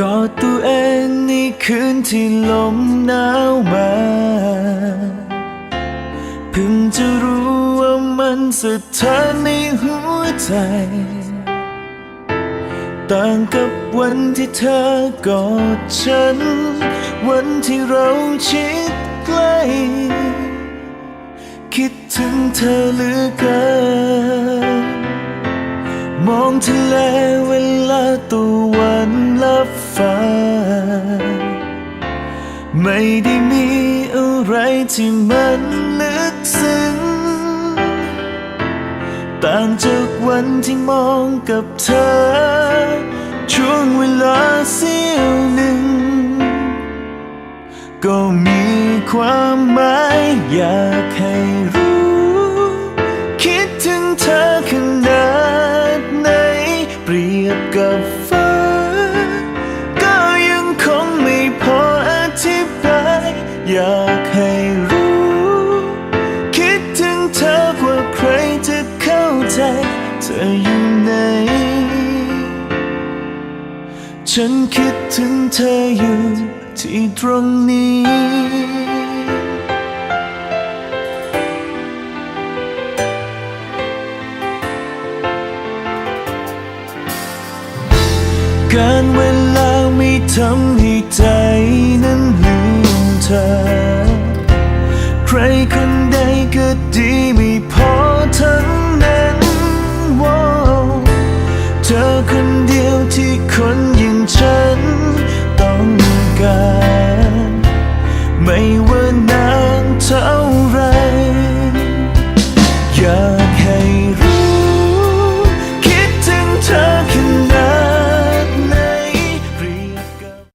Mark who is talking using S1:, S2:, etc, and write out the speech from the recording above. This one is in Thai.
S1: กอดตัวเองในคืนที่ลมหนาวมาเพิ่งจะรู้ว่ามันสะท้านในหัวใจ ต่างกับวันที่เธอกอดฉัน วันที่เราชิดใกล้คิดถึงเธอเหลือเกิน มองทะเลเวลาตะวัับฟ้าไม่ได้มีอะไรที่มันลึกซึ้งต่างจากวันที่มองกับเธอ ช่วงเวลาเสี้ยวหนึ่ง ก็มีความหมายอยากให้รู้ คิดถึงเธอขนาดไหน เปรียบกับฟ้า ธออยู่ไหน ฉันคิดถึงเธออยู่ที่ตรงนี้การเวลาไม่ทำให้ใจนั้นลืมเธอ ใครคนใดก็ดีไม่พอทั้ง ไม่ว่านานเท่าไรอยาก